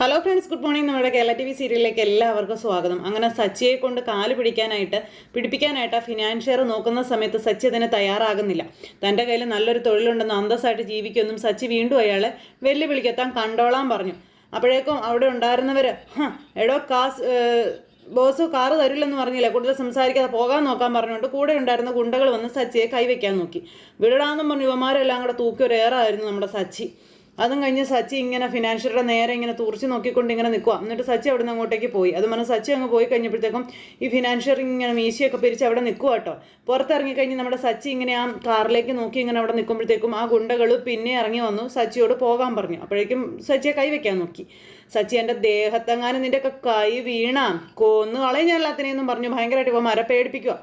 Hello friends good morning നമ്മുടെ Kerala T V സീരിയലിലേക്ക് എല്ലാവർക്കും സ്വാഗതം. അങ്ങനെ സച്ചിയെ കൊണ്ട് കാൽ പിടിക്കാനായിട്ട് പിടിപ്പിക്കാനായിട്ട് ആ ഫിനാൻഷ്യർ നോക്കുന്ന സമയത്ത് സച്ചി അതിന് തയ്യാറാകുന്നില്ല. തന്റെ കയ്യിൽ നല്ലൊരു തൊഴിലുണ്ടെന്ന് അന്തസ്സായിട്ട് ജീവിക്കുമെന്നും സച്ചി വീണ്ടും അയാളെ വെല്ലുവിളിക്കെത്താൻ കണ്ടോളാൻ പറഞ്ഞു. അപ്പോഴേക്കും അവിടെ ഉണ്ടായിരുന്നവർ എടോ കാസ് ബോസ് കാറ് തരില്ലെന്ന് പറഞ്ഞില്ല? കൂടുതൽ സംസാരിക്കാതെ പോകാൻ നോക്കാൻ പറഞ്ഞുകൊണ്ട് കൂടെ ഉണ്ടായിരുന്ന ഗുണ്ടകൾ വന്ന് സച്ചിയെ കൈവയ്ക്കാൻ നോക്കി. വിടടാന്നും പറഞ്ഞു യുവമാരെല്ലാം കൂടെ തൂക്കി ഒരു ഏറായിരുന്നു നമ്മുടെ സച്ചി. അതും കഴിഞ്ഞ് സച്ചി ഇങ്ങനെ ഫിനാൻഷ്യറുടെ നേരെ ഇങ്ങനെ തുറച്ച് നോക്കിക്കൊണ്ട് ഇങ്ങനെ നിൽക്കുക എന്നിട്ട് സച്ചി അവിടെ നിന്ന് അങ്ങോട്ടേക്ക് പോയി. അത് പറഞ്ഞ് സച്ചി അങ്ങ് പോയി കഴിഞ്ഞപ്പോഴത്തേക്കും ഈ ഫിനാൻഷ്യർ ഇങ്ങനെ മീശയൊക്കെ പിരിച്ച് അവിടെ നിൽക്കുക കേട്ടോ പുറത്തിറങ്ങി കഴിഞ്ഞ് നമ്മുടെ സച്ചി ഇങ്ങനെ ആ കാറിലേക്ക് നോക്കി ഇങ്ങനെ അവിടെ നിൽക്കുമ്പോഴത്തേക്കും ആ ഗുണ്ടകൾ പിന്നെ ഇറങ്ങി വന്നു. സച്ചിയോട് പോകാൻ പറഞ്ഞു. അപ്പോഴേക്കും സച്ചിയെ കൈവയ്ക്കാൻ നോക്കി. സച്ചി എന്റെ ദേഹത്തെങ്ങാനും നിന്റെ ഒക്കെ കൈ വീണ. കൊന്നു കളയും ഞാൻ എല്ലാത്തിനെയെന്നും പറഞ്ഞു. ഭയങ്കരമായിട്ട് ഇപ്പോൾ മര പേടിപ്പിക്കുക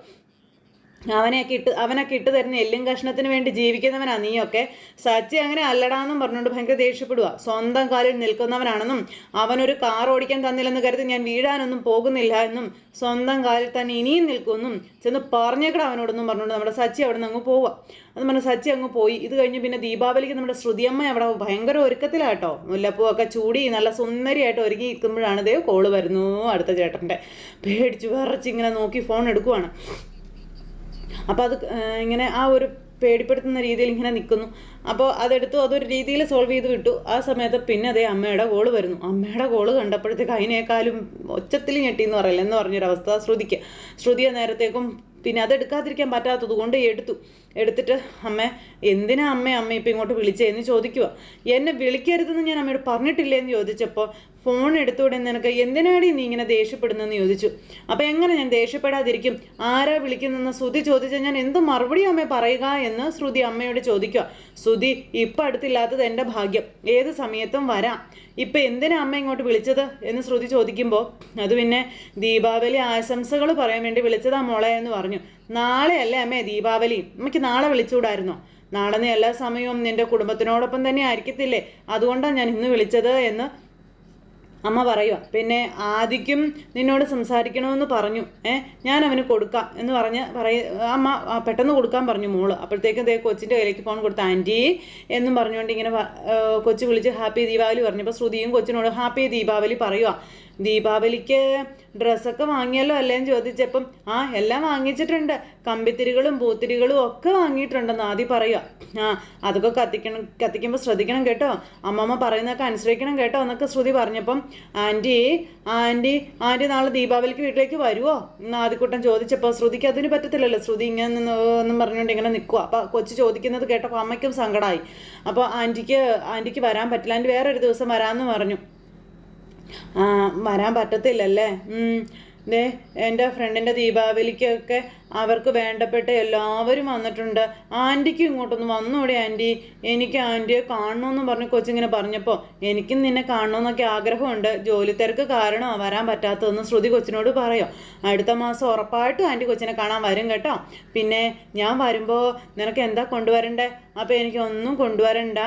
അവനെയൊക്കെ ഇട്ട് അവനൊക്കെ ഇട്ട് തരുന്ന എല്ലും കഷ്ണത്തിന് വേണ്ടി ജീവിക്കുന്നവനാ നീയൊക്കെ. സച്ചി അങ്ങനെ അല്ലടാന്നും പറഞ്ഞുകൊണ്ട് ഭയങ്കര ദേഷ്യപ്പെടുക സ്വന്തം കാലിൽ നിൽക്കുന്നവനാണെന്നും അവനൊരു കാർ ഓടിക്കാൻ തന്നില്ലെന്ന് കരുതി ഞാൻ വീഴാനൊന്നും പോകുന്നില്ല എന്നും സ്വന്തം കാലിൽ തന്നെ ഇനിയും നിൽക്കുമെന്നും ചെന്ന് പറഞ്ഞേക്കട അവനോടൊന്നും പറഞ്ഞുകൊണ്ട് നമ്മുടെ സച്ചി അവിടെ നിന്ന് അങ്ങ് പോവുക അത് പറഞ്ഞ സച്ചി അങ്ങ് പോയി. ഇത് കഴിഞ്ഞ് പിന്നെ ദീപാവലിക്ക് നമ്മുടെ ശ്രുതിയമ്മ അവിടെ ഭയങ്കര ഒരുക്കത്തിലാട്ടോ മുല്ലപ്പൂവൊക്കെ ചൂടി നല്ല സുന്ദരിയായിട്ട് ഒരുങ്ങി നിൽക്കുമ്പോഴാണ് ദേ കോൾ വരുന്നു അടുത്ത ചേട്ടന്റെ. പേടിച്ച് വിറച്ച് ഇങ്ങനെ നോക്കി ഫോൺ എടുക്കുവാണ്. അപ്പോൾ അത് ഇങ്ങനെ ആ ഒരു പേടിപ്പെടുത്തുന്ന രീതിയിൽ ഇങ്ങനെ നിൽക്കുന്നു അപ്പോൾ അതെടുത്തു അതൊരു രീതിയിൽ സോൾവ് ചെയ്ത് വിട്ടു. ആ സമയത്ത് പിന്നെ അതേ അമ്മയുടെ കോൾ വരുന്നു. അമ്മയുടെ കോൾ കണ്ടപ്പോഴത്തേക്ക് അതിനേക്കാളും ഒച്ചത്തിൽ ഞെട്ടി എന്ന് പറയില്ല എന്ന് പറഞ്ഞൊരവസ്ഥ ശ്രുതിക്ക്. ശ്രുതിയെ നേരത്തേക്കും പിന്നെ അതെടുക്കാതിരിക്കാൻ പറ്റാത്തത് കൊണ്ട് എടുത്തു. എടുത്തിട്ട് അമ്മ എന്തിനാ അമ്മ അമ്മ ഇപ്പം ഇങ്ങോട്ട് വിളിച്ചതെന്ന് ചോദിക്കുക എന്നെ വിളിക്കരുതെന്ന് ഞാൻ അമ്മയോട് പറഞ്ഞിട്ടില്ലേ എന്ന് ചോദിച്ചപ്പോൾ ഫോൺ എടുത്തുകൂടെ നിനക്ക് എന്തിനാടി നീ ഇങ്ങനെ ദേഷ്യപ്പെടുന്നെന്ന് ചോദിച്ചു. അപ്പം എങ്ങനെ ഞാൻ ദേഷ്യപ്പെടാതിരിക്കും? ആരാ വിളിക്കുന്നതെന്ന് ശ്രുതി ചോദിച്ചാൽ ഞാൻ എന്ത് മറുപടി അമ്മ പറയുക എന്ന് ശ്രുതി അമ്മയോട് ചോദിക്കുക. ശ്രുതി ഇപ്പം അടുത്തില്ലാത്തത് എന്റെ ഭാഗ്യം. ഏത് സമയത്തും വരാം. ഇപ്പം എന്തിനാ അമ്മ ഇങ്ങോട്ട് വിളിച്ചത്? എന്ന് ശ്രുതി ചോദിക്കുമ്പോൾ അത് പിന്നെ ദീപാവലി ആശംസകൾ പറയാൻ വേണ്ടി വിളിച്ചതാ മോളെ എന്ന് പറഞ്ഞു. നാളെയല്ലേ അമ്മേ ദീപാവലി? അമ്മയ്ക്ക് നാളെ വിളിച്ചുകൂടായിരുന്നോ? നാളെ നീ എല്ലാ സമയവും നിന്റെ കുടുംബത്തിനോടൊപ്പം തന്നെ ആയിരിക്കത്തില്ലേ? അതുകൊണ്ടാണ് ഞാൻ ഇന്ന് വിളിച്ചത് എന്ന് അമ്മ പറയുക പിന്നെ ആദിക്കും നിന്നോട് സംസാരിക്കണമെന്ന് പറഞ്ഞു. ഏ ഞാൻ അവന് കൊടുക്കാം. എന്ന് പറഞ്ഞ് പറയ അമ്മ പെട്ടെന്ന് കൊടുക്കാൻ പറഞ്ഞു മോൾ. അപ്പോഴത്തേക്കും ദേ കൊച്ചിന്റെ കയ്യിലേക്ക് ഫോൺ കൊടുത്ത ആന്റി എന്നും പറഞ്ഞുകൊണ്ട് ഇങ്ങനെ കൊച്ചു വിളിച്ച് ഹാപ്പി ദീപാവലി പറഞ്ഞപ്പോൾ ശ്രുതിയും കൊച്ചിനോട് ഹാപ്പി ദീപാവലി പറയുക ദീപാവലിക്ക് ഡ്രസ്സൊക്കെ വാങ്ങിയല്ലോ അല്ലേന്ന് ചോദിച്ചപ്പം ആ എല്ലാം വാങ്ങിച്ചിട്ടുണ്ട്. കമ്പിത്തിരികളും പൂത്തിരികളും ഒക്കെ വാങ്ങിയിട്ടുണ്ടെന്ന് ആദ്യം പറയുക ആ അതൊക്കെ കത്തിക്കണം കത്തിക്കുമ്പോൾ ശ്രദ്ധിക്കണം കേട്ടോ. അമ്മമ്മ പറയുന്നതൊക്കെ അനുസരിക്കണം കേട്ടോ എന്നൊക്കെ ശ്രുതി പറഞ്ഞപ്പം ആന്റി ആന്റി ആന്റി നാളെ ദീപാവലിക്ക് വീട്ടിലേക്ക് വരുമോ ആദ്യക്കൂട്ടം ചോദിച്ചപ്പോൾ ശ്രുതിക്ക് അതിന് പറ്റത്തില്ലല്ലോ. ശ്രുതി ഇങ്ങനെ എന്നും പറഞ്ഞുകൊണ്ട് ഇങ്ങനെ നിൽക്കുക അപ്പോൾ കൊച്ചു ചോദിക്കുന്നത് കേട്ടപ്പോൾ അമ്മയ്ക്കും സങ്കടമായി അപ്പോൾ ആന്റിക്ക് ആന്റിക്ക് വരാൻ പറ്റില്ല. ആന്റി വേറൊരു ദിവസം വരാമെന്ന് പറഞ്ഞു. വരാൻ പറ്റത്തില്ലല്ലേ. ദേ എന്റെ ഫ്രണ്ടിന്റെ ദീപാവലിക്കൊക്കെ അവർക്ക് വേണ്ടപ്പെട്ട എല്ലാവരും വന്നിട്ടുണ്ട്. ആന്റിക്ക് ഇങ്ങോട്ടൊന്ന് വന്നൂടെ ആന്റി. എനിക്ക് ആന്റിയെ കാണണമെന്ന് പറഞ്ഞ് കൊച്ചിങ്ങനെ പറഞ്ഞപ്പോൾ എനിക്കും നിന്നെ കാണണമെന്നൊക്കെ ആഗ്രഹമുണ്ട്. ജോലി തിരക്ക് കാരണം വരാൻ പറ്റാത്തതെന്ന് ശ്രുതി കൊച്ചിനോട് പറയാം. അടുത്ത മാസം ഉറപ്പായിട്ടും ആന്റി കൊച്ചിനെ കാണാൻ വരും കേട്ടോ. പിന്നെ ഞാൻ വരുമ്പോൾ നിനക്ക് എന്താ കൊണ്ടുവരണ്ടേ? അപ്പോൾ എനിക്ക് ഒന്നും കൊണ്ടുവരണ്ട.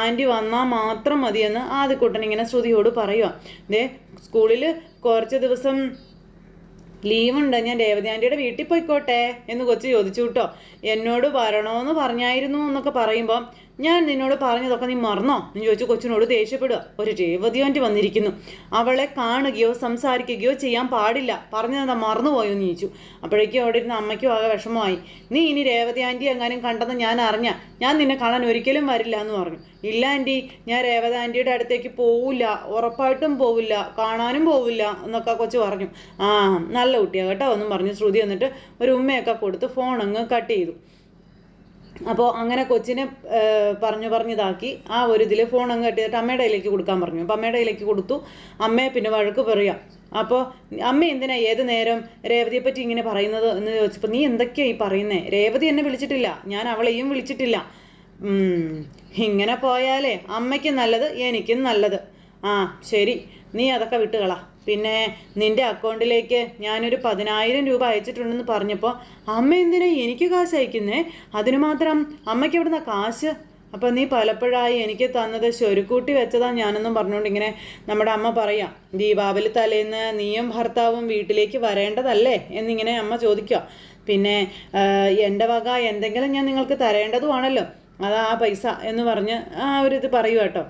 ആന്റി വന്നാൽ മാത്രം മതിയെന്ന് ആദ്യക്കൂട്ടൻ ഇങ്ങനെ ശ്രുതിയോട് പറയുക ദേ സ്കൂളിൽ കുറച്ച് ദിവസം ലീവുണ്ട് ഞാൻ രേവതി ആന്റിയുടെ വീട്ടിൽ പോയിക്കോട്ടെ എന്ന് കൊച്ചു ചോദിച്ചു കേട്ടോ. എന്നോട് വരണോന്ന് പറഞ്ഞായിരുന്നു എന്നൊക്കെ പറയുമ്പോൾ ഞാൻ നിന്നോട് പറഞ്ഞതൊക്കെ നീ മറന്നോ? നീ ചോദിച്ചു കൊച്ചിനോട് ദേഷ്യപ്പെടുക. ഒരു രേവതിയോണ്ടി വന്നിരിക്കുന്നു. അവളെ കാണുകയോ സംസാരിക്കുകയോ ചെയ്യാൻ പാടില്ല. പറഞ്ഞതെന്താ മറന്നുപോയോ എന്ന് ചോദിച്ചു. അപ്പോഴേക്കും അവിടെ ഇരുന്ന അമ്മയ്ക്കും ആകെ വിഷമമായി. നീ ഇനി രേവതി ആന്റി എങ്ങാനും കണ്ടെന്ന് ഞാൻ അറിഞ്ഞ? ഞാൻ നിന്നെ കാണാൻ ഒരിക്കലും വരില്ല എന്ന് പറഞ്ഞു. ഇല്ല ആന്റി ഞാൻ രേവത ആന്റിയുടെ അടുത്തേക്ക് പോവില്ല ഉറപ്പായിട്ടും പോവില്ല. കാണാനും പോവില്ല എന്നൊക്കെ കൊച്ചു പറഞ്ഞു. ആ നല്ല കുട്ടിയാണ് കേട്ടോ എന്നും പറഞ്ഞു ശ്രുതി എന്നിട്ട് ഒരു ഉമ്മയൊക്കെ കൊടുത്ത് ഫോൺ അങ്ങ് കട്ട് ചെയ്തു. അപ്പോൾ അങ്ങനെ കൊച്ചിനെ പറഞ്ഞു പറഞ്ഞിതാക്കി ആ ഒരു ഇതിൽ ഫോൺ അങ്ങ് കെട്ടിയിട്ട് അമ്മയുടെ കയ്യിലേക്ക് കൊടുക്കാൻ പറഞ്ഞു. അപ്പം അമ്മയുടെ കയ്യിലേക്ക് കൊടുത്തു. അമ്മയെ പിന്നെ വഴക്ക് പറയാം. അപ്പോൾ അമ്മ എന്തിനാ ഏത് നേരം രേവതിയെ പറ്റി ഇങ്ങനെ പറയുന്നത് എന്ന് ചോദിച്ചപ്പോൾ നീ എന്തൊക്കെയാണ് ഈ പറയുന്നത് രേവതി എന്നെ വിളിച്ചിട്ടില്ല. ഞാൻ അവളെയും വിളിച്ചിട്ടില്ല. ഇങ്ങനെ പോയാലേ അമ്മയ്ക്കും നല്ലത് എനിക്കും നല്ലത്. ആ ശരി. നീ അതൊക്കെ വിട്ടുകളാ. പിന്നെ നിന്റെ അക്കൗണ്ടിലേക്ക് ഞാനൊരു പതിനായിരം രൂപ അയച്ചിട്ടുണ്ടെന്ന് പറഞ്ഞപ്പോൾ അമ്മ എന്തിനാ എനിക്ക് കാശ് അയക്കുന്നേ? അതിന് മാത്രം അമ്മയ്ക്ക് എവിടുന്ന കാശ്? അപ്പം നീ പലപ്പോഴായി എനിക്ക് തന്നത് ശൊരുക്കൂട്ടി വെച്ചതാ ഞാനെന്നും പറഞ്ഞുകൊണ്ട് ഇങ്ങനെ നമ്മുടെ അമ്മ പറയാം ദീപാവലി തലേന്ന് നീയും ഭർത്താവും വീട്ടിലേക്ക് വരേണ്ടതല്ലേ? എന്നിങ്ങനെ അമ്മ ചോദിക്കുക. പിന്നെ എന്റെ വക എന്തെങ്കിലും ഞാൻ നിങ്ങൾക്ക് തരേണ്ടതുമാണല്ലോ അതാ ആ പൈസ എന്ന് പറഞ്ഞ് ആ ഒരു ഇത് പറയുക കേട്ടോ.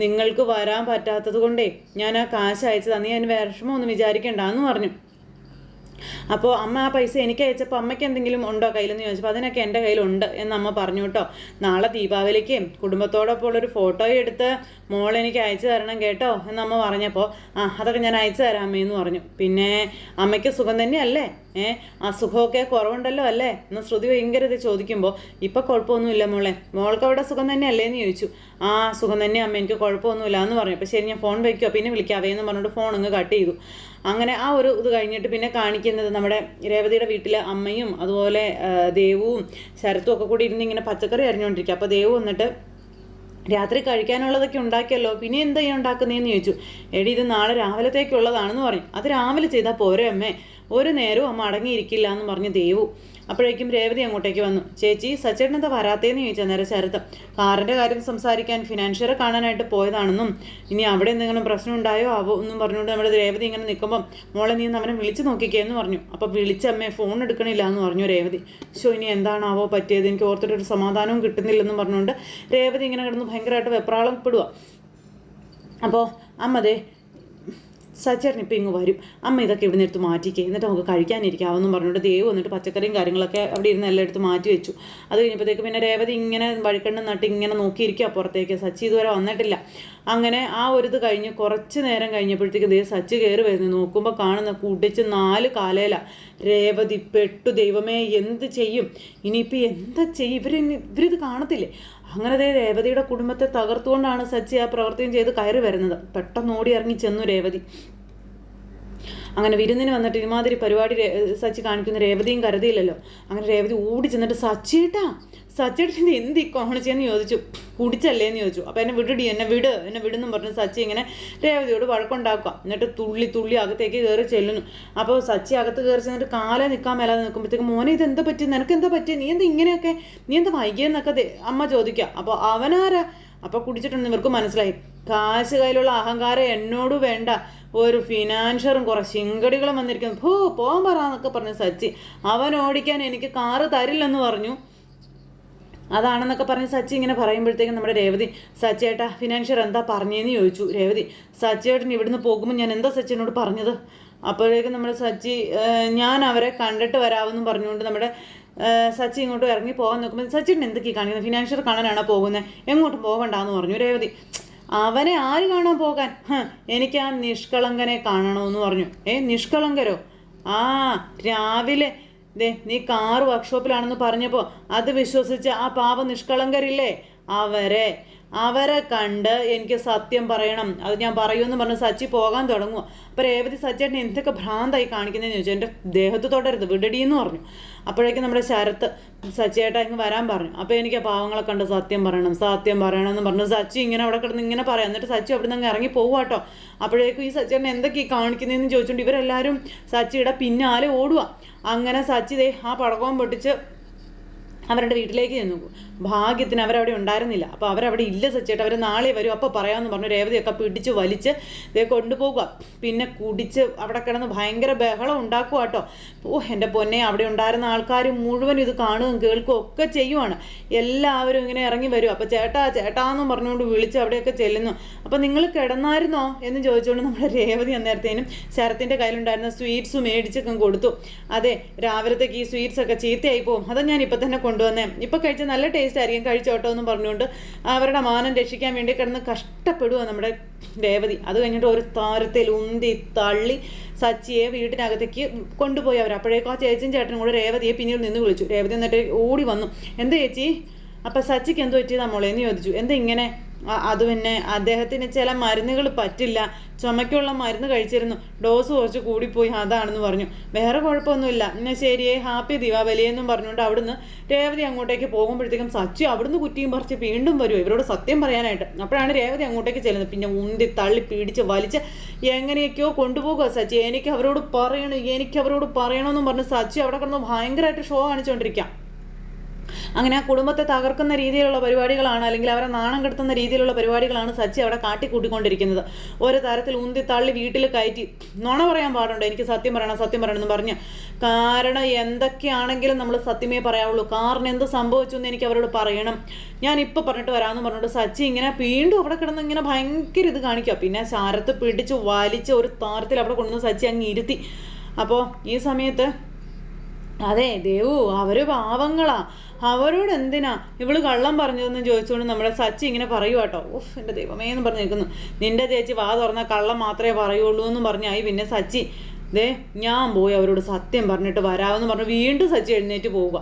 നിങ്ങൾക്ക് വരാൻ പറ്റാത്തത് കൊണ്ടേ ഞാൻ ആ കാശ് അയച്ചതാ നീ അതിന് വിഷമമൊന്നും വിചാരിക്കണ്ടെന്ന് പറഞ്ഞു. അപ്പോൾ അമ്മ ആ പൈസ എനിക്ക് അയച്ചപ്പോൾ അമ്മയ്ക്ക് എന്തെങ്കിലും ഉണ്ടോ കയ്യിലെന്ന് ചോദിച്ചപ്പോൾ അതിനൊക്കെ എന്റെ കയ്യിലുണ്ട് എന്ന് അമ്മ പറഞ്ഞു കേട്ടോ. നാളെ ദീപാവലിക്ക് കുടുംബത്തോടൊപ്പം ഉള്ളൊരു ഫോട്ടോ എടുത്ത് മോൾ എനിക്ക് അയച്ചു തരണം കേട്ടോ എന്ന് അമ്മ പറഞ്ഞപ്പോൾ ആ അതൊക്കെ ഞാൻ അയച്ചു തരാമേ എന്ന് പറഞ്ഞു. പിന്നെ അമ്മയ്ക്ക് സുഖം തന്നെയല്ലേ? ഏ? അസുഖമൊക്കെ കുറവുണ്ടല്ലോ അല്ലേ? എന്ന് ശ്രുതി ഭയങ്കര ഇത് ചോദിക്കുമ്പോൾ ഇപ്പം കുഴപ്പമൊന്നുമില്ല മോളെ. മോൾക്ക് അവിടെ സുഖം തന്നെയല്ലേ? എന്ന് ചോദിച്ചു. ആ സുഖം തന്നെ അമ്മ. എനിക്ക് കുഴപ്പമൊന്നുമില്ല. എന്ന് പറഞ്ഞു. അപ്പോൾ ശരി ഞാൻ ഫോൺ വയ്ക്കുക പിന്നെ വിളിക്കാവേ എന്ന് പറഞ്ഞിട്ട് ഫോൺ അങ്ങ് കട്ട് ചെയ്തു. അങ്ങനെ ആ ഒരു ഇത് കഴിഞ്ഞിട്ട് പിന്നെ കാണിക്കുന്നത് നമ്മുടെ രേവതിയുടെ വീട്ടിലെ അമ്മയും അതുപോലെ ദേവുവും ശരത്തും ഒക്കെ കൂടി ഇരുന്ന് ഇങ്ങനെ പച്ചക്കറി അരിഞ്ഞുകൊണ്ടിരിക്കുക അപ്പോൾ ദേവു വന്നിട്ട് രാത്രി കഴിക്കാനുള്ളതൊക്കെ ഉണ്ടാക്കിയല്ലോ. പിന്നെ എന്താ ഉണ്ടാക്കുന്നതെന്ന് ചോദിച്ചു. എടി ഇത് നാളെ രാവിലത്തേക്കുള്ളതാണെന്ന് പറഞ്ഞു. അത് രാവിലെ ചെയ്താൽ പോരെ അമ്മേ. ഒരു നേരവും അമ്മ അടങ്ങിയിരിക്കില്ല എന്ന് പറഞ്ഞ് ദേവു അപ്പോഴേക്കും രേവതി അങ്ങോട്ടേക്ക് വന്നു. ചേച്ചി സച്ചേട്ടൻ വരാത്തേന്ന് ചോദിച്ചാൽ നേരെ ശരത്ത് കാറിന്റെ കാര്യം സംസാരിക്കാൻ ഫിനാൻഷ്യറെ കാണാനായിട്ട് പോയതാണെന്നും ഇനി അവിടെ എന്തെങ്കിലും പ്രശ്നം ഉണ്ടായോ ആവോ എന്നും പറഞ്ഞുകൊണ്ട് നമ്മുടെ രേവതി ഇങ്ങനെ നിൽക്കുമ്പം മോളെ നീ അവനെ വിളിച്ച് നോക്കിക്കേ എന്ന് പറഞ്ഞു. അപ്പോൾ വിളിച്ചമ്മേ ഫോൺ എടുക്കണില്ല എന്ന് പറഞ്ഞു രേവതി. ശോ ഇനി എന്താണാവോ പറ്റിയത്? എനിക്ക് ഓർത്തിട്ടൊരു സമാധാനവും കിട്ടുന്നില്ലെന്നും പറഞ്ഞുകൊണ്ട് രേവതി ഇങ്ങനെ കിടന്ന് ഭയങ്കരമായിട്ട് വെപ്രാളപ്പെടുക അപ്പോൾ അമ്മ ദേ സച്ചേട്ടൻ ഇപ്പം ഇങ്ങ് വരും. അമ്മ ഇതൊക്കെ ഇവിടെ നിന്ന് എടുത്ത് മാറ്റിക്കേ. എന്നിട്ട് നമുക്ക് കഴിക്കാനിരിക്കാമെന്നും പറഞ്ഞിട്ട് ദേവ് വന്നിട്ട് പച്ചക്കറിയും കാര്യങ്ങളൊക്കെ അവിടെ ഇരുന്ന് എല്ലാം എടുത്ത് മാറ്റി വെച്ചു. അത് കഴിഞ്ഞപ്പോഴത്തേക്ക് പിന്നെ രേവതി ഇങ്ങനെ വഴിക്കണ്ണം നട്ട് ഇങ്ങനെ നോക്കിയിരിക്കുക പുറത്തേക്ക്. സച്ചി ഇതുവരെ വന്നിട്ടില്ല. അങ്ങനെ ആ ഒരു ഇത് കഴിഞ്ഞ് കുറച്ച് നേരം കഴിഞ്ഞപ്പോഴത്തേക്ക് ദേ സച്ചി കയറി വരുന്നു. നോക്കുമ്പോൾ കാണുന്ന കുടിച്ച് നാല് കാലയില രേവതി പെട്ടു ദൈവമേ എന്ത് ചെയ്യും? ഇനിയിപ്പോൾ എന്താ ചെയ്യും? ഇവർ ഇവരിത് കാണത്തില്ലേ? അങ്ങനെ ദേ രേവതിയുടെ കുടുംബത്തെ തകർത്തുകൊണ്ടാണ് സച്ചി ആ പ്രവർത്തിയും ചെയ്ത് കയറി വരുന്നത്. പെട്ടെന്ന് ഓടി ഇറങ്ങി ചെന്നു രേവതി. അങ്ങനെ വിരുന്നിന് വന്നിട്ട് ഇമാതിരി പരിപാടി സച്ചി കാണിക്കുന്ന രേവതിയും കരുതിയില്ലല്ലോ. അങ്ങനെ രേവതി ഓടി ചെന്നിട്ട് സച്ചിയേട്ടാ സച്ചിയേട്ടൻ എന്ത് ഈ കോണിച്ചെന്ന് ചോദിച്ചു. കുടിച്ചല്ലേ എന്ന് ചോദിച്ചു. അപ്പോൾ എന്നെ വിടടി എന്നെ വിട് എന്നെ വിടുന്നു പറഞ്ഞ് സച്ചി ഇങ്ങനെ രേവതിയോട് വഴക്കുണ്ടാക്കുക. എന്നിട്ട് തുള്ളി തുള്ളി അകത്തേക്ക് കയറി ചെല്ലുന്നു. അപ്പോൾ സച്ചി അകത്ത് കയറി ചെന്നിട്ട് കാലേ നിൽക്കാൻ മേലാതെ നിൽക്കുമ്പോഴത്തേക്ക് മോനെ ഇത് എന്താ പറ്റി നിനക്ക് എന്താ പറ്റി നീ എന്താ ഇങ്ങനെയൊക്കെ? നീ എന്താ വൈകിയെന്നൊക്കെ അമ്മ ചോദിക്കുക. അപ്പോൾ അവനാരാ? അപ്പോൾ കുടിച്ചിട്ടുണ്ട്. ഇവർക്ക് മനസ്സിലായി. കാശ് കയ്യിലുള്ള അഹങ്കാരം എന്നോട് വേണ്ട. ഒരു ഫിനാൻഷ്യറും കുറേ ശിങ്കടികളും വന്നിരിക്കുന്നു. ഭൂ പോകാൻ പറയാന്നൊക്കെ പറഞ്ഞു സച്ചി അവൻ ഓടിക്കാൻ എനിക്ക് കാറ് തരില്ലെന്ന് പറഞ്ഞു. അതാണെന്നൊക്കെ പറഞ്ഞ് സച്ചി ഇങ്ങനെ പറയുമ്പോഴത്തേക്കും നമ്മുടെ രേവതി സച്ചിയേട്ടാ ഫിനാൻഷ്യർ എന്താ പറഞ്ഞതെന്ന് ചോദിച്ചു. രേവതി സച്ചിയേട്ടൻ ഇവിടുന്ന് പോകുമ്പോൾ ഞാൻ എന്താ സച്ചിനോട് പറഞ്ഞത്? അപ്പോഴേക്കും നമ്മുടെ സച്ചി ഞാൻ അവരെ കണ്ടിട്ട് വരാമെന്നും പറഞ്ഞുകൊണ്ട് നമ്മുടെ സച്ചി ഇങ്ങോട്ട് ഇറങ്ങി പോകാൻ നോക്കുമ്പോൾ സച്ചിൻ എന്തൊക്കെയാണ് കാണിക്കുന്നത്? ഫിനാൻഷ്യർ കാണാനാണോ പോകുന്നത് എങ്ങോട്ടും പോകണ്ടെന്ന് പറഞ്ഞു രേവതി. അവനെ ആര് കാണാൻ പോകാൻ? എനിക്ക് ആ നിഷ്കളങ്കനെ കാണണമെന്ന് പറഞ്ഞു. ഏ നിഷ്കളങ്കരോ? ആ രാവിലെ ദേ നീ കാർ വർക്ക്ഷോപ്പിലാണെന്ന് പറഞ്ഞപ്പോൾ അത് വിശ്വസിച്ച് ആ പാവ നിഷ്കളങ്കരില്ലേ? അവരെ. അവരെ കണ്ട് എനിക്ക് സത്യം പറയണം. അത് ഞാൻ പറയുമെന്ന് പറഞ്ഞ് സച്ചി പോകാൻ തുടങ്ങും. അപ്പോൾ രേവതി സച്ചേട്ടൻ എന്തൊക്കെ ഭ്രാന്തായി കാണിക്കുന്നതെന്ന് ചോദിച്ചു. എന്റെ ദേഹത്ത് തൊടരുത് വിടടിയെന്ന് പറഞ്ഞു. അപ്പോഴേക്കും നമ്മുടെ ശരത്ത് സച്ചിയേട്ടാ ഇങ്ങ് വരാൻ പറഞ്ഞു. അപ്പോൾ എനിക്ക് ആ പാവങ്ങളെ കണ്ട് സത്യം പറയണം സത്യം പറയണം എന്ന് പറഞ്ഞു. സച്ചി ഇങ്ങനെ അവിടെ കിടന്ന് ഇങ്ങനെ പറയാം. എന്നിട്ട് സച്ചി അവിടെ നിന്ന് ഇറങ്ങി പോവാട്ടോ അപ്പോഴേക്കും ഈ സച്ചേട്ടൻ എന്തൊക്കെയാണ് കാണിക്കുന്നതെന്ന് ചോദിച്ചുകൊണ്ട് ഇവരെല്ലാവരും സച്ചിയുടെ പിന്നാലെ ഓടുക അങ്ങനെ സച്ചി ദേ ആ പടക്കവും പൊട്ടിച്ച് അവരുടെ വീട്ടിലേക്ക് ചെന്നു. ഭാഗ്യത്തിന് അവരവിടെ ഉണ്ടായിരുന്നില്ല. അപ്പോൾ അവരവിടെ ഇല്ല സച്ചേട്ട് അവർ നാളെ വരും. അപ്പോൾ പറയാമെന്ന് പറഞ്ഞു രേവതിയൊക്കെ പിടിച്ച് വലിച്ച് ഇതേ കൊണ്ടുപോകുക പിന്നെ കുടിച്ച് അവിടെ കിടന്ന് ഭയങ്കര ബഹളം ഉണ്ടാക്കുക കേട്ടോ. ഓ എന്റെ പൊന്നെ അവിടെ ഉണ്ടായിരുന്ന ആൾക്കാർ മുഴുവൻ ഇത് കാണുകയും കേൾക്കുകയും ഒക്കെ ചെയ്യുവാണ്. എല്ലാവരും ഇങ്ങനെ ഇറങ്ങി വരും. അപ്പോൾ ചേട്ടാ ചേട്ടാന്നും പറഞ്ഞുകൊണ്ട് വിളിച്ച് അവിടെയൊക്കെ ചെല്ലുന്നു. അപ്പോൾ നിങ്ങൾ കിടന്നായിരുന്നോ എന്ന് ചോദിച്ചുകൊണ്ട് നമ്മുടെ രേവതി അന്നേരത്തേനും ശരത്തിന്റെ കയ്യിലുണ്ടായിരുന്ന സ്വീറ്റ്സ് മേടിച്ചൊക്കെ കൊടുത്തു. അതെ രാവിലത്തേക്ക് ഈ സ്വീറ്റ്സ് ഒക്കെ ചീത്തയായി പോകും. അതാ ഞാൻ ഇപ്പം തന്നെ കൊണ്ടുവന്നേ. ഇപ്പം കഴിച്ച നല്ല ടേസ്റ്റ് ആയിരിക്കും. കഴിച്ചോട്ടോ എന്ന് പറഞ്ഞുകൊണ്ട് അവരുടെ മാനം രക്ഷിക്കാൻ വേണ്ടി കിടന്ന് കഷ്ടപ്പെടുക നമ്മുടെ രേവതി. അത് കഴിഞ്ഞിട്ട് ഒരു താരത്തിൽ ഉന്തി തള്ളി സച്ചിയെ വീട്ടിനകത്തേക്ക് കൊണ്ടുപോയി അവർ അപ്പോഴേക്കും ആ ചേച്ചിയും ചേട്ടനും കൂടെ രേവതിയെ പിന്നീട് നിന്ന് വിളിച്ചു. രേവതി എന്നിട്ട് ഓടി വന്നു. എന്ത് ചേച്ചി? അപ്പം സച്ചിക്ക് എന്ത് പറ്റിയതാ മോളെ? എന്ന് ചോദിച്ചു. എന്താ ഇങ്ങനെ? അത് പിന്നെ അദ്ദേഹത്തിന് ചില മരുന്നുകൾ പറ്റില്ല. ചുമയ്ക്കുള്ള മരുന്ന് കഴിച്ചിരുന്നു. ഡോസ് കുറച്ച് കൂടിപ്പോയി അതാണെന്ന് പറഞ്ഞു. വേറെ കുഴപ്പമൊന്നുമില്ല. എന്നാൽ ശരിയേ ഹാപ്പി ദീപാവലി എന്നും പറഞ്ഞുകൊണ്ട് അവിടുന്ന് രേവതി അങ്ങോട്ടേക്ക് പോകുമ്പോഴത്തേക്കും സച്ചി അവിടുന്ന് കുറ്റിയും പറിച്ച് വീണ്ടും വരും ഇവരോട് സത്യം പറയാനായിട്ട്. അപ്പോഴാണ് രേവതി അങ്ങോട്ടേക്ക് ചെല്ലുന്നത്. പിന്നെ ഉന്തി തള്ളി പിടിച്ച് വലിച്ച് എങ്ങനെയൊക്കെയോ കൊണ്ടുപോകുക സച്ചി. എനിക്ക് അവരോട് പറയണം എനിക്ക് അവരോട് പറയണമെന്നും പറഞ്ഞ് സച്ചി അവിടെ കിടന്ന് ഭയങ്കരമായിട്ട് ഷോ കാണിച്ചുകൊണ്ടിരിക്കാം അങ്ങനെ ആ കുടുംബത്തെ തകർക്കുന്ന രീതിയിലുള്ള പരിപാടികളാണ് അല്ലെങ്കിൽ അവരെ നാണം കെടുത്തുന്ന രീതിയിലുള്ള പരിപാടികളാണ് സച്ചി അവിടെ കാട്ടിക്കൂട്ടിക്കൊണ്ടിരിക്കുന്നത്. ഒരു തരത്തിൽ ഉന്തി തള്ളി വീട്ടിൽ കയറ്റി. നുണ പറയാൻ പാടുണ്ടോ? എനിക്ക് സത്യം പറയണം സത്യം പറയണം എന്ന് പറഞ്ഞ്. കാരണം എന്തൊക്കെയാണെങ്കിലും നമ്മൾ സത്യമേ പറയാവുള്ളൂ. കാരണം എന്ത് സംഭവിച്ചു എന്ന് എനിക്ക് അവരോട് പറയണം. ഞാൻ ഇപ്പോൾ പറഞ്ഞിട്ട് വരാമെന്ന് പറഞ്ഞിട്ട് സച്ചി ഇങ്ങനെ വീണ്ടും അവിടെ കിടന്ന് ഇങ്ങനെ ഭയങ്കര ഇത് കാണിക്കുക. പിന്നെ ശരത്ത് പിടിച്ച് വലിച്ച് ഒരു താരത്തിൽ അവിടെ കൊണ്ടുവന്ന് സച്ചി അങ്ങ് ഇരുത്തി. അപ്പോൾ ഈ സമയത്ത് അതെ ദേവു അവർ പാവങ്ങളാ. അവരോട് എന്തിനാ ഇവൾ കള്ളം പറഞ്ഞതെന്ന് ചോദിച്ചുകൊണ്ട് നമ്മുടെ സച്ചി ഇങ്ങനെ പറയുക കേട്ടോ ഓഫ് എന്റെ ദൈവമേ എന്ന് പറഞ്ഞ് നിൽക്കുന്നു. നിന്റെ ചേച്ചി വാ തുറന്ന കള്ളം മാത്രമേ പറയുള്ളൂ എന്ന് പറഞ്ഞായി പിന്നെ സച്ചി ദേ ഞാൻ പോയി അവരോട് സത്യം പറഞ്ഞിട്ട് വരാമെന്ന് പറഞ്ഞു വീണ്ടും സച്ചി എഴുന്നേറ്റ് പോവുക.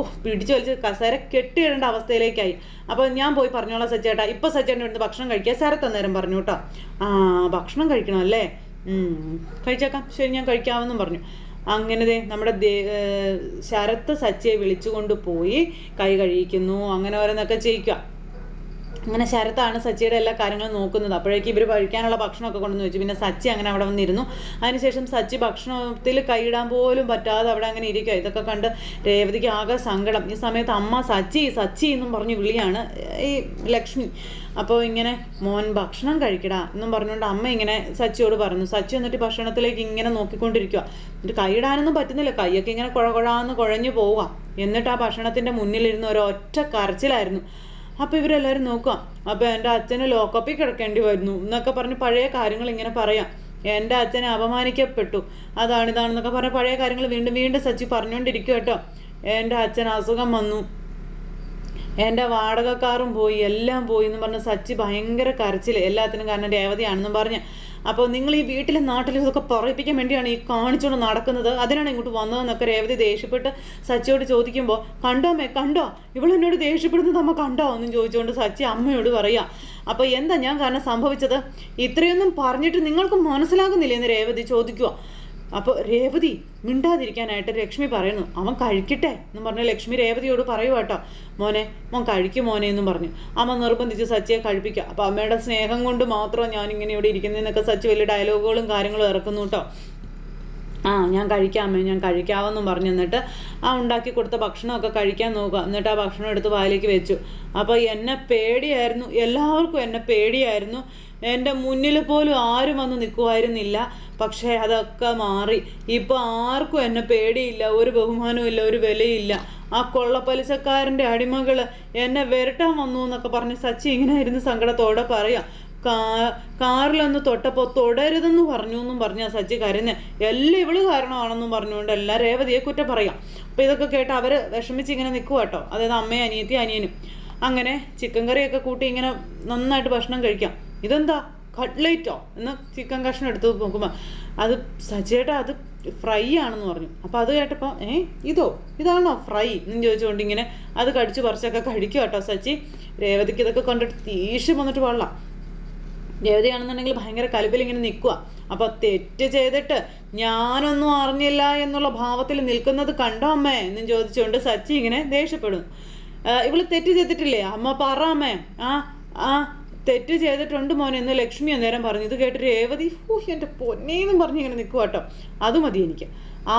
ഓഹ് പിടിച്ചു വലിച്ച് കസേര കെട്ടിയിടേണ്ട അവസ്ഥയിലേക്കായി. അപ്പോൾ ഞാൻ പോയി പറഞ്ഞോളാം സച്ചേട്ടാ ഇപ്പം സച്ചേട്ടൻ ഇവിടുന്ന് ഭക്ഷണം കഴിക്കുക ശരത്ത് അന്നേരം പറഞ്ഞു കേട്ടോ. ആ ഭക്ഷണം കഴിക്കണം അല്ലേ കഴിച്ചേക്കാം. ശരി ഞാൻ കഴിക്കാമെന്നും പറഞ്ഞു. അങ്ങനെ ദേ നമ്മുടെ ശരത്ത് സച്ചിയെ വിളിച്ചുകൊണ്ട് പോയി കൈ കഴിക്കുന്നു അങ്ങനെ ഓരോന്നൊക്കെ ചെയ്യിക്കുക. അങ്ങനെ ശരത്താണ് സച്ചിയുടെ എല്ലാ കാര്യങ്ങളും നോക്കുന്നത്. അപ്പോഴേക്കും ഇവർ കഴിക്കാനുള്ള ഭക്ഷണമൊക്കെ കൊണ്ടുവന്ന് വെച്ചു. പിന്നെ സച്ചി അങ്ങനെ അവിടെ വന്നിരുന്നു. അതിനുശേഷം സച്ചി ഭക്ഷണത്തിൽ കൈയിടാൻ പോലും പറ്റാതെ അവിടെ അങ്ങനെ ഇരിക്കുക. ഇതൊക്കെ കണ്ട് രേവതിക്ക് ആകെ സങ്കടം. ഈ സമയത്ത് അമ്മ സച്ചി സച്ചി എന്നും പറഞ്ഞ് വിളിയാണ്. ഈ ലക്ഷ്മി. അപ്പോൾ ഇങ്ങനെ മോൻ ഭക്ഷണം കഴിക്കടാ എന്നും പറഞ്ഞുകൊണ്ട് അമ്മ ഇങ്ങനെ സച്ചിയോട് പറഞ്ഞു. സച്ചി എന്നിട്ട് ഭക്ഷണത്തിലേക്ക് ഇങ്ങനെ നോക്കിക്കൊണ്ടിരിക്കുക എന്നിട്ട് കൈയിടാനൊന്നും പറ്റുന്നില്ല. കൈയൊക്കെ ഇങ്ങനെ കുഴ കുഴാന്ന് കുഴഞ്ഞു പോവുക എന്നിട്ട് ആ ഭക്ഷണത്തിന്റെ മുന്നിലിരുന്ന് ഒരൊറ്റ കരച്ചിലായിരുന്നു. അപ്പോൾ ഇവരെല്ലാവരും നോക്കുക. അപ്പോൾ എന്റെ അച്ഛന് ലോക്കപ്പിൽ കിടക്കേണ്ടി വരുന്നു എന്നൊക്കെ പറഞ്ഞ് പഴയ കാര്യങ്ങൾ ഇങ്ങനെ പറയാം. എന്റെ അച്ഛനെ അപമാനിക്കപ്പെട്ടു. അതാണ് ഇതാണെന്നൊക്കെ പറഞ്ഞ പഴയ കാര്യങ്ങൾ വീണ്ടും വീണ്ടും സച്ചി പറഞ്ഞുകൊണ്ടിരിക്കും കേട്ടോ. എന്റെ അച്ഛൻ അസുഖം വന്നു. എന്റെ വാടകക്കാറും പോയി എല്ലാം പോയി എന്ന് പറഞ്ഞ സച്ചി ഭയങ്കര കരച്ചിൽ എല്ലാത്തിനും കാരണം രേവതിയാണെന്നും പറഞ്ഞ്. അപ്പോൾ നിങ്ങൾ ഈ വീട്ടിലും നാട്ടിലും ഇതൊക്കെ പറയിപ്പിക്കാൻ വേണ്ടിയാണ് ഈ കാണിച്ചുകൊണ്ട് നടക്കുന്നത്. അതിനാണ് ഇങ്ങോട്ട് വന്നതെന്നൊക്കെ രേവതി ദേഷ്യപ്പെട്ട് സച്ചിയോട് ചോദിക്കുമ്പോൾ കണ്ടോ അമ്മേ കണ്ടോ? ഇവളെന്നോട് ദേഷ്യപ്പെടുന്നത് അമ്മ കണ്ടോ? എന്നും ചോദിച്ചുകൊണ്ട് സച്ചി അമ്മയോട് പറയാ. അപ്പോൾ എന്താ ഞാൻ കാരണം സംഭവിച്ചത്? ഇത്രയൊന്നും പറഞ്ഞിട്ട് നിങ്ങൾക്ക് മനസ്സിലാകുന്നില്ലേ എന്ന് രേവതി ചോദിക്കുക അപ്പോൾ രേവതി മിണ്ടാതിരിക്കാനായിട്ട് ലക്ഷ്മി പറയുന്നു അവൻ കഴിക്കട്ടെ എന്ന് പറഞ്ഞ ലക്ഷ്മി രേവതിയോട് പറയുക കേട്ടോ മോനെ മോൻ കഴിക്കും മോനെ എന്നും പറഞ്ഞു. അമ്മ നിർബന്ധിച്ച് സച്ചിയെ കഴിപ്പിക്കുക. അപ്പോൾ അമ്മയുടെ സ്നേഹം കൊണ്ട് മാത്രം ഞാൻ ഇങ്ങനെ ഇവിടെ ഇരിക്കുന്നതിനൊക്കെ സച്ചി വലിയ ഡയലോഗുകളും കാര്യങ്ങളും ഇറക്കുന്നു കേട്ടോ ആ ഞാൻ കഴിക്കാമേ ഞാൻ കഴിക്കാമെന്നും പറഞ്ഞു എന്നിട്ട് ആ ഉണ്ടാക്കി കൊടുത്ത ഭക്ഷണമൊക്കെ കഴിക്കാൻ നോക്കുക. എന്നിട്ട് ആ ഭക്ഷണം എടുത്ത് വായിലേക്ക് വെച്ചു. അപ്പോൾ എന്നെ പേടിയായിരുന്നു എല്ലാവർക്കും എന്നെ പേടിയായിരുന്നു. എന്റെ മുന്നിൽ പോലും ആരും വന്ന് നിൽക്കുമായിരുന്നില്ല. പക്ഷേ അതൊക്കെ മാറി. ഇപ്പോൾ ആർക്കും എന്നെ പേടിയില്ല ഒരു ബഹുമാനവും ഇല്ല ഒരു വിലയില്ല. ആ കൊള്ളപ്പലിശക്കാരന്റെ അടിമകൾ എന്നെ വരട്ടാൻ വന്നു എന്നൊക്കെ പറഞ്ഞ് സച്ചി ഇങ്ങനെ ഇരുന്ന് സങ്കടത്തോടെ പറയാം. കാ കാറിലൊന്ന് തൊട്ടപ്പോൾ തൊടരുതെന്ന് പറഞ്ഞു എന്നും പറഞ്ഞ സജ്ജി കരഞ്ഞ്. എല്ലാം ഇവൾ കാരണമാണെന്നും പറഞ്ഞുകൊണ്ട് എല്ലാ രേവതിയെ കുറ്റം പറയാം. അപ്പോൾ ഇതൊക്കെ കേട്ട് അവർ വിഷമിച്ച് ഇങ്ങനെ നിൽക്കുക കേട്ടോ അതായത് അമ്മയും അനിയത്തി അനിയനും. അങ്ങനെ ചിക്കൻ കറിയൊക്കെ കൂട്ടി ഇങ്ങനെ നന്നായിട്ട് ഭക്ഷണം കഴിക്കാം. ഇതെന്താ? കട്ട്ലേറ്റോ? എന്ന് ചിക്കൻ കഷ്ണം എടുത്ത് നോക്കുമ്പോൾ അത് സച്ചിയേട്ടാ അത് ഫ്രൈ ആണെന്ന് പറഞ്ഞു. അപ്പോൾ അത് കേട്ടപ്പോൾ ഏ ഇതോ? ഇതാണോ ഫ്രൈ? എന്ന് ചോദിച്ചുകൊണ്ട് ഇങ്ങനെ അത് കടിച്ച് കുറച്ചൊക്കെ കഴിക്കും കേട്ടോ സച്ചി. രേവതിക്ക് ഇതൊക്കെ കണ്ടിട്ട് ദേഷ്യം വന്നിട്ട് പാടില്ല. രേവതിയാണെന്നുണ്ടെങ്കിൽ ഭയങ്കര കലിപ്പിൽ ഇങ്ങനെ നിൽക്കുക അപ്പോൾ തെറ്റ് ചെയ്തിട്ട് ഞാനൊന്നും അറിഞ്ഞില്ല എന്നുള്ള ഭാവത്തിൽ നിൽക്കുന്നത് കണ്ടോ അമ്മേ? എന്നും ചോദിച്ചുകൊണ്ട് സച്ചി ഇങ്ങനെ ദേഷ്യപ്പെടുന്നു. ഇവൾ തെറ്റ് ചെയ്തിട്ടില്ലേ? അമ്മ പറ അമ്മേ. ആ ആ തെറ്റ് ചെയ്തിട്ടുണ്ട് മോനെ എന്ന് ലക്ഷ്മി അന്നേരം പറഞ്ഞു. ഇത് കേട്ട് രേവതി ഊഹ് എന്റെ പൊന്നേന്നും പറഞ്ഞ് ഇങ്ങനെ നിൽക്കുക കേട്ടോ. അത് മതി എനിക്ക്.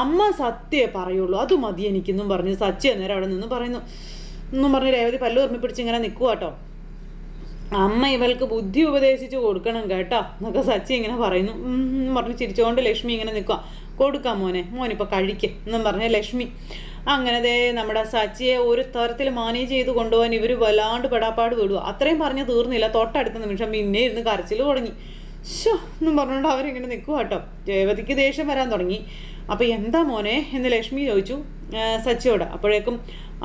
അമ്മ സത്യമേ പറയുള്ളൂ അത് മതി എനിക്കെന്നും പറഞ്ഞു. സച്ചി അന്നേരം അവിടെ നിന്ന് പറയുന്നു എന്നും പറഞ്ഞ് രേവതി പല്ലു ഓർമ്മിപ്പിടിച്ച് പിടിച്ച് ഇങ്ങനെ നിൽക്കുക കേട്ടോ. അമ്മ ഇവൾക്ക് ബുദ്ധി ഉപദേശിച്ച് കൊടുക്കണം കേട്ടോ എന്നൊക്കെ സച്ചി ഇങ്ങനെ പറയുന്നു. പറഞ്ഞ് ചിരിച്ചുകൊണ്ട് ലക്ഷ്മി ഇങ്ങനെ നിൽക്കുക കൊടുക്കാം മോനെ മോനിപ്പോൾ കഴിക്കുക എന്നും പറഞ്ഞ ലക്ഷ്മി. അങ്ങനെ ദേ നമ്മുടെ സച്ചിയെ ഒരു തരത്തിൽ മാനേജ് ചെയ്ത് കൊണ്ടുപോകാൻ ഇവർ വല്ലാണ്ട് പെടാപ്പാട് വിടുക അത്രയും പറഞ്ഞ് തീർന്നില്ല. തൊട്ടടുത്ത നിമിഷം പിന്നെ ഇരുന്ന് കരച്ചിൽ തുടങ്ങി. ഷോ എന്നും പറഞ്ഞുകൊണ്ട് അവരിങ്ങനെ നിൽക്കുക കേട്ടോ. രേവതിക്ക് ദേഷ്യം വരാൻ തുടങ്ങി. അപ്പോൾ എന്താ മോനെ എന്ന് ലക്ഷ്മി ചോദിച്ചു സച്ചിയോട്. അപ്പോഴേക്കും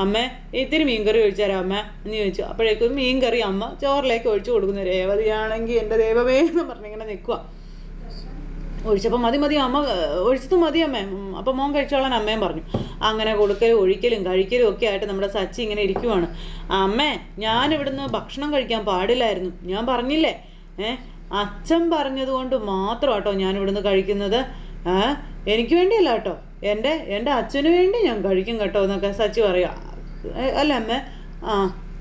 അമ്മ ഇത്തിരി മീൻകറി ഒഴിച്ചു തരാം അമ്മ എന്ന് ചോദിച്ചു. അപ്പോഴേക്കും മീൻകറി അമ്മ ചോറിലേക്ക് ഒഴിച്ചു കൊടുക്കുന്നു. രേവതിയാണെങ്കിൽ എന്റെ ദൈവമേ എന്ന് പറഞ്ഞിങ്ങനെ നിൽക്കുക ഒഴിച്ചപ്പോൾ മതി മതി അമ്മ ഒഴിച്ചത് മതി അമ്മേ. ഉം, അപ്പം മോൻ കഴിച്ചോളാൻ അമ്മയും പറഞ്ഞു. അങ്ങനെ കൊടുക്കലും ഒഴിക്കലും കഴിക്കലും ഒക്കെ ആയിട്ട് നമ്മുടെ സച്ചി ഇങ്ങനെ ഇരിക്കുവാണ്. അമ്മേ ഞാൻ ഇവിടുന്ന് ഭക്ഷണം കഴിക്കാൻ പാടില്ലായിരുന്നു. ഞാൻ പറഞ്ഞില്ലേ? ഏ അച്ഛൻ പറഞ്ഞത് കൊണ്ട് മാത്രം കേട്ടോ ഞാൻ ഇവിടുന്ന് കഴിക്കുന്നത്. ഏ എനിക്ക് വേണ്ടിയല്ല കേട്ടോ. എന്റെ എന്റെ അച്ഛന് വേണ്ടി ഞാൻ കഴിക്കും കേട്ടോ എന്നൊക്കെ സച്ചി പറയാ. അല്ല അമ്മേ ആ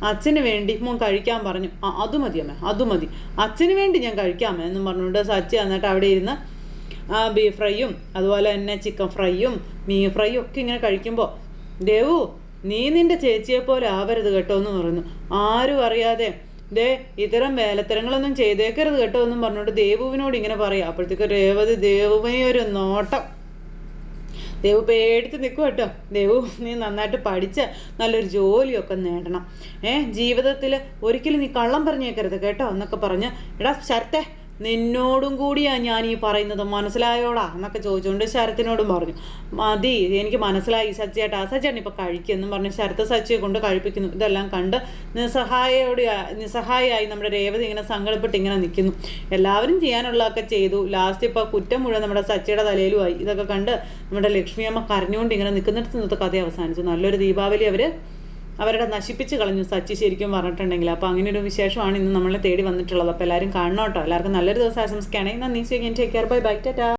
അച്ഛന് വേണ്ടി മോൻ കഴിക്കാൻ പറഞ്ഞു. ആ അത് മതി അമ്മേ അത് മതി. അച്ഛന് വേണ്ടി ഞാൻ കഴിക്കാമേ എന്നും പറഞ്ഞുകൊണ്ട് സച്ചി എന്നിട്ട് അവിടെ ഇരുന്ന് ആ ബീഫ് ഫ്രൈയും അതുപോലെ തന്നെ ചിക്കൻ ഫ്രൈയും മീൻ ഫ്രൈയും ഒക്കെ ഇങ്ങനെ കഴിക്കുമ്പോൾ ദേവു നീ നിന്റെ ചേച്ചിയെ പോലെ ആവരുത് കേട്ടോ എന്ന് പറയുന്നു. ആരും അറിയാതെ ദേ ഇത്തരം വേലത്തരങ്ങളൊന്നും ചെയ്തേക്കരുത് കേട്ടോ എന്നും പറഞ്ഞുകൊണ്ട് ദേവുവിനോട് ഇങ്ങനെ പറയാം. അപ്പോഴത്തേക്ക് രേവതി ദേവുവിനെ ഒരു നോട്ടം. ദേവു പേടിച്ച് നിൽക്കും കേട്ടോ. ദേവു നീ നന്നായിട്ട് പഠിച്ച് നല്ലൊരു ജോലിയൊക്കെ നേടണം. ഏ ജീവിതത്തിൽ ഒരിക്കലും നീ കള്ളം പറഞ്ഞേക്കരുത് കേട്ടോ എന്നൊക്കെ പറഞ്ഞ് എടാ ശരത്തെ നിന്നോടും കൂടിയാണ് ഞാൻ ഈ പറയുന്നത്. മനസ്സിലായോടാ? എന്നൊക്കെ ചോദിച്ചുകൊണ്ട് ശരത്തിനോടും പറഞ്ഞു. മതി എനിക്ക് മനസ്സിലായി സച്ചിയേട്ടാ. സച്ചിയാണ് ഇപ്പോൾ കഴിക്കുമെന്നും പറഞ്ഞ് ശരത്ത് സച്ചിയെ കൊണ്ട് കഴിപ്പിക്കുന്നു. ഇതെല്ലാം കണ്ട് നിസ്സഹായോട് നിസ്സഹായായി നമ്മുടെ രേവതി ഇങ്ങനെ സങ്കടപ്പെട്ട് ഇങ്ങനെ നിൽക്കുന്നു. എല്ലാവരും ചെയ്യാനുള്ളതൊക്കെ ചെയ്തു. ലാസ്റ്റ് ഇപ്പോൾ കുറ്റം മുഴുവൻ നമ്മുടെ സച്ചിയുടെ തലയിലുമായി ഇതൊക്കെ കണ്ട് നമ്മുടെ ലക്ഷ്മിയമ്മ കരഞ്ഞുകൊണ്ട് ഇങ്ങനെ നിൽക്കുന്നിടത്ത് നിന്നത്തെ കഥ അവസാനിച്ചു. നല്ലൊരു ദീപാവലി അവർ അവരുടെ നശിപ്പിച്ച് കളഞ്ഞു സച്ചി ശരിക്കും പറഞ്ഞിട്ടുണ്ടെങ്കിൽ. അപ്പോൾ അങ്ങനെ ഒരു വിശേഷമാണ് ഇന്ന് നമ്മളെ തേടി വന്നിട്ടുള്ളത്. അപ്പോൾ എല്ലാവരും കാണണം കേട്ടോ. എല്ലാവർക്കും നല്ലൊരു ദിവസം ആശംസിക്കുകയാണെങ്കിൽ നന്ദി സ്വീകരിക്കാൻ take care bye bye tata